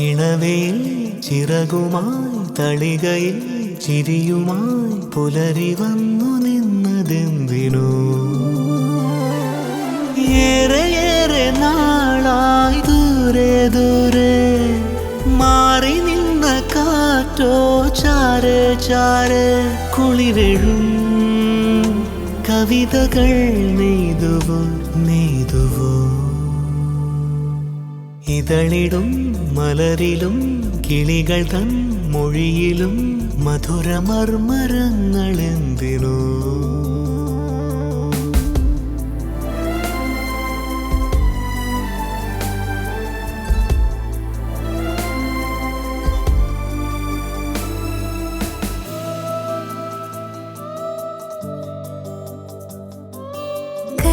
ഇളവയിൽ ചിറകുമായി തളികയിൽ ചിരിയുമായി പുലരി വന്നു നിന്നതെന്തിനു? ഏറെ ഏറെ നാളായി ദൂരെ ദൂരെ ചാരെ കുളിരഴും. കവിതകൾ നെയ്തുവോ നെയ്തുവോ. ഇതളിടും മലരിലും കിളികൾ തൻ മൊഴിയിലും മധുരമർമരങ്ങൾ എന്തിനോ.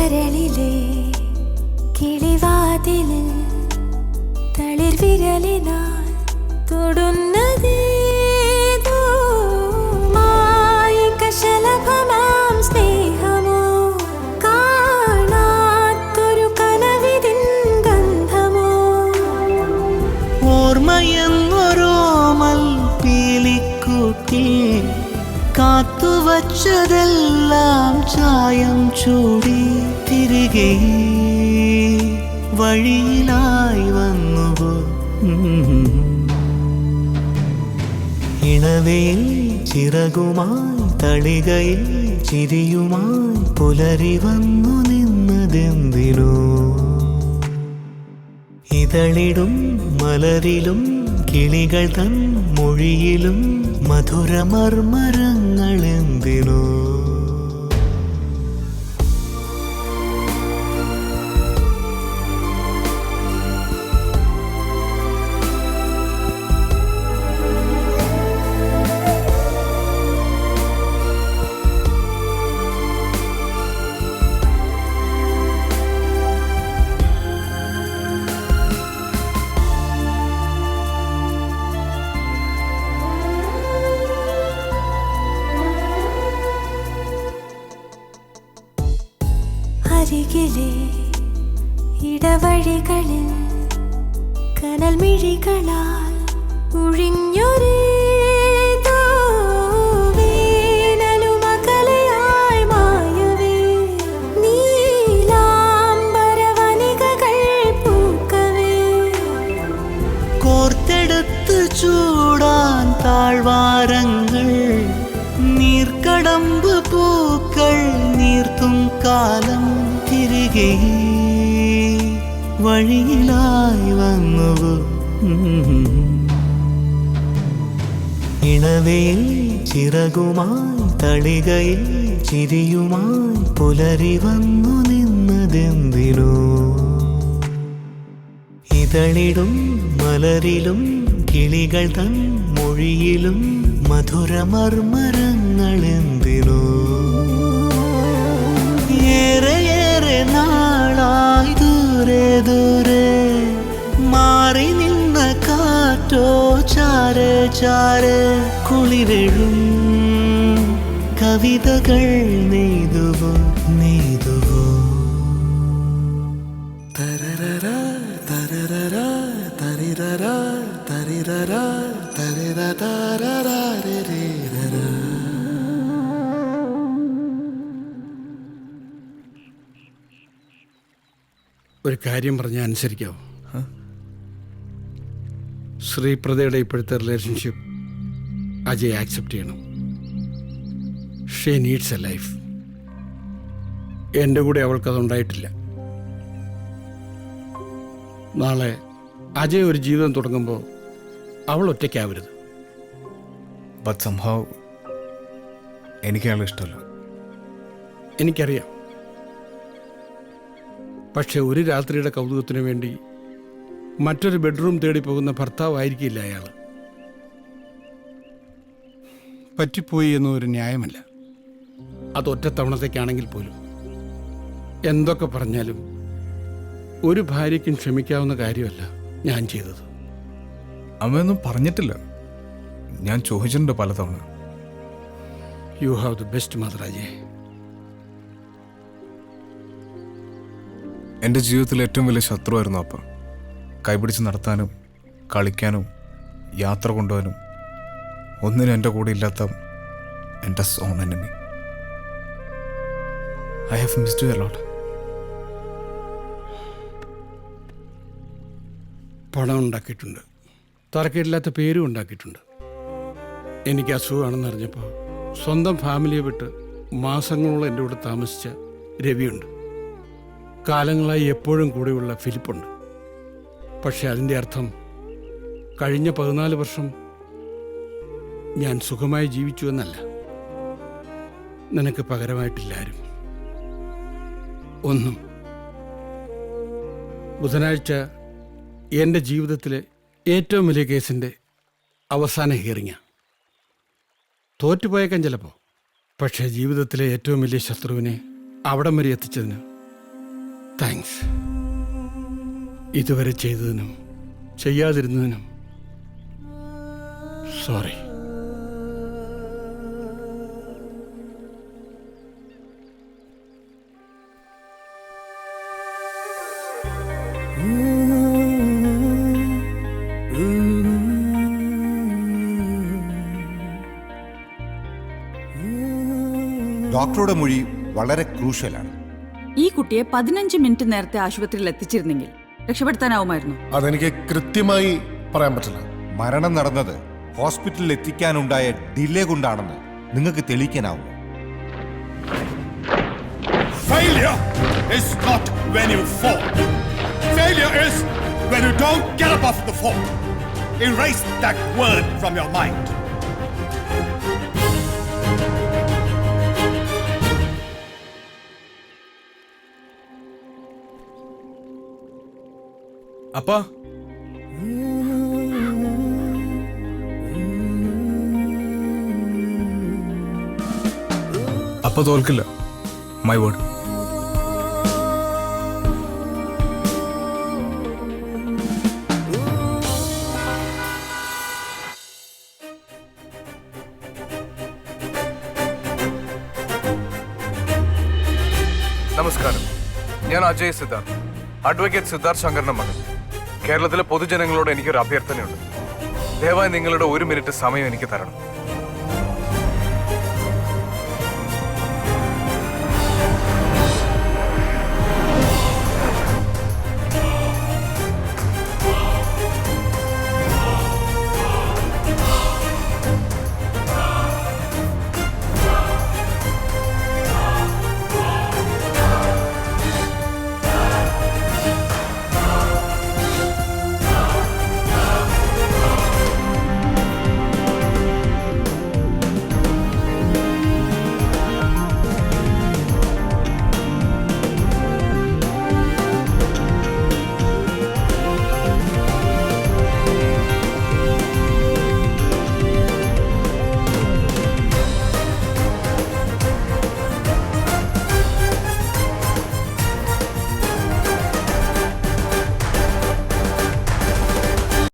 കരളിലെ കിളിവാതിലിൽ തളിർ വിരലിനാൽ തൊടുന്നതേതോ കാത്തുവച്ചതെല്ലാം ചായം ചൂടി തിരികെ വഴിയിലായി വന്നുവോ? ഇണവയിൽ ചിറകുമായി തളികയിൽ ചിരിയുമായി പുലരി വന്നു നിന്നതെന്തിനോ? ഇതളിടും മലരിലും കിളികൾ തൻ മൊഴിയിലും മധുരമർമരങ്ങൾ എന്തിനോ ഇടവഴികളിൽ കനൽ മിഴികളാൽ താഴ്വാരങ്ങൾ നീർക്കടമ്പ് പൂക്കൾ നീർത്തും കാലം തിരികെ വഴിയിലായി വന്നുവോ? ഇണവയിൽ ചിറകുമായി തളികയിൽ ചിരിയുമായി പുലരി വന്നു നിന്നതെന്തിനോ? ഇതളിടും മലരിലും കിളികൾ തൻ മൊഴിയിലും മധുരമർമ്മരങ്ങൾ എന്തിനോ? നാളായി ദൂരെ ദൂരെ മാറി നിന്ന കാറ്റോ ചാരെ ചാരെ കുളിരെഴും കവിതകൾ നെയ്തുവോ നെയ്തുവോ? ഒരു കാര്യം പറഞ്ഞാൽ അനുസരിക്കാവോ? ശ്രീപ്രദയുടെ ഇപ്പോഴത്തെ റിലേഷൻഷിപ്പ് അജയ് ആക്സെപ്റ്റ് ചെയ്യണം. ഷേ നീഡ്സ് എ ലൈഫ് എന്റെ കൂടെ അവൾക്കതുണ്ടായിട്ടില്ല നാളെ അജയ് ഒരു ജീവിതം തുടങ്ങുമ്പോൾ അവൾ ഒറ്റയ്ക്കാവരുത്. ബട്ട് സംഭവം എനിക്ക് അയാളെ ഇഷ്ടമല്ല. എനിക്കറിയാം. പക്ഷെ ഒരു രാത്രിയുടെ കൗതുകത്തിനു വേണ്ടി മറ്റൊരു ബെഡ്റൂം തേടി പോകുന്ന ഭർത്താവായിരിക്കില്ല അയാൾ. പറ്റിപ്പോയി എന്നൊരു ന്യായമല്ല. അത് ഒറ്റത്തവണത്തേക്കാണെങ്കിൽ പോലും. എന്തൊക്കെ പറഞ്ഞാലും ഒരു ഭാര്യയ്ക്കും ക്ഷമിക്കാവുന്ന കാര്യമല്ല ഞാൻ ചെയ്തത്. അമ്മയൊന്നും പറഞ്ഞിട്ടില്ല. ഞാൻ ചോദിച്ചിട്ടുണ്ട് പലതവണ. You have the best mother Ajay എന്റെ ജീവിതത്തിലെ ഏറ്റവും വലിയ ശത്രുവായിരുന്നു അപ്പ. കൈപിടിച്ച് നടത്താനും കളിക്കാനും യാത്ര കൊണ്ടുപോകാനും ഒന്നിനും എന്റെ കൂടെ ഇല്ലാത്ത എന്റെ sworn enemy I have missed you a lot പണം ഉണ്ടാക്കിയിട്ടുണ്ട്. തറക്കേടില്ലാത്ത പേരും ഉണ്ടാക്കിയിട്ടുണ്ട്. എനിക്ക് അസുഖമാണെന്ന് അറിഞ്ഞപ്പോൾ സ്വന്തം ഫാമിലിയെ വിട്ട് മാസങ്ങളോളം എന്റെ കൂടെ താമസിച്ച രവിയുണ്ട്. കാലങ്ങളായി എപ്പോഴും കൂടെയുള്ള ഫിലിപ്പുണ്ട്. പക്ഷെ അതിന്റെ അർത്ഥം കഴിഞ്ഞ പതിനാല് വർഷം ഞാൻ സുഖമായി ജീവിച്ചു എന്നല്ല. നിനക്ക് പകരമായിട്ടില്ലാരും ഒന്നും. ബുധനാഴ്ച എന്റെ ജീവിതത്തിലെ ഏറ്റവും വലിയ കേസിന്റെ അവസാന ഹിയറിങ്ങാണ് തോറ്റുപോയേക്കാൻ ചിലപ്പോൾ. പക്ഷേ ജീവിതത്തിലെ ഏറ്റവും വലിയ ശത്രുവിനെ അവിടം വരെ എത്തിച്ചതിന് താങ്ക്സ് ഇതുവരെ ചെയ്തതിനും ചെയ്യാതിരുന്നതിനും സോറി ഡോക്ടറുടെ മൊഴി വളരെ ക്രൂഷ്യലാണ്. ഈ കുട്ടിയെ പതിനഞ്ച് മിനിറ്റ് നേരത്തെ ആശുപത്രിയിൽ എത്തിച്ചിരുന്നെങ്കിൽ രക്ഷപ്പെടുത്താനാവുമായിരുന്നു അതെനിക്ക് കൃത്യമായി പറയാൻ പറ്റില്ല മരണം നടന്നത് ഹോസ്പിറ്റലിൽ എത്തിക്കാനുണ്ടായ ഡിലേ കൊണ്ടാണെന്ന് നിങ്ങൾക്ക് തെളിയിക്കാനാവും Failure is not when you fall. Failure is when you don't get up off the fall. Erase that word from your mind. അപ്പാ? അപ്പ തോൽക്കില്ല. മൈ വേർഡ് നമസ്കാരം. ഞാൻ അജയ് സിദ്ധാർത്ഥ്. അഡ്വക്കേറ്റ് സിദ്ധാർത്ഥ് ശങ്കറിന്റെ മകൻ. കേരളത്തിലെ പൊതുജനങ്ങളോട് എനിക്കൊരു അഭ്യർത്ഥനയുണ്ട്. ദയവായി നിങ്ങളുടെ ഒരു മിനിറ്റ് സമയം എനിക്ക് തരണം.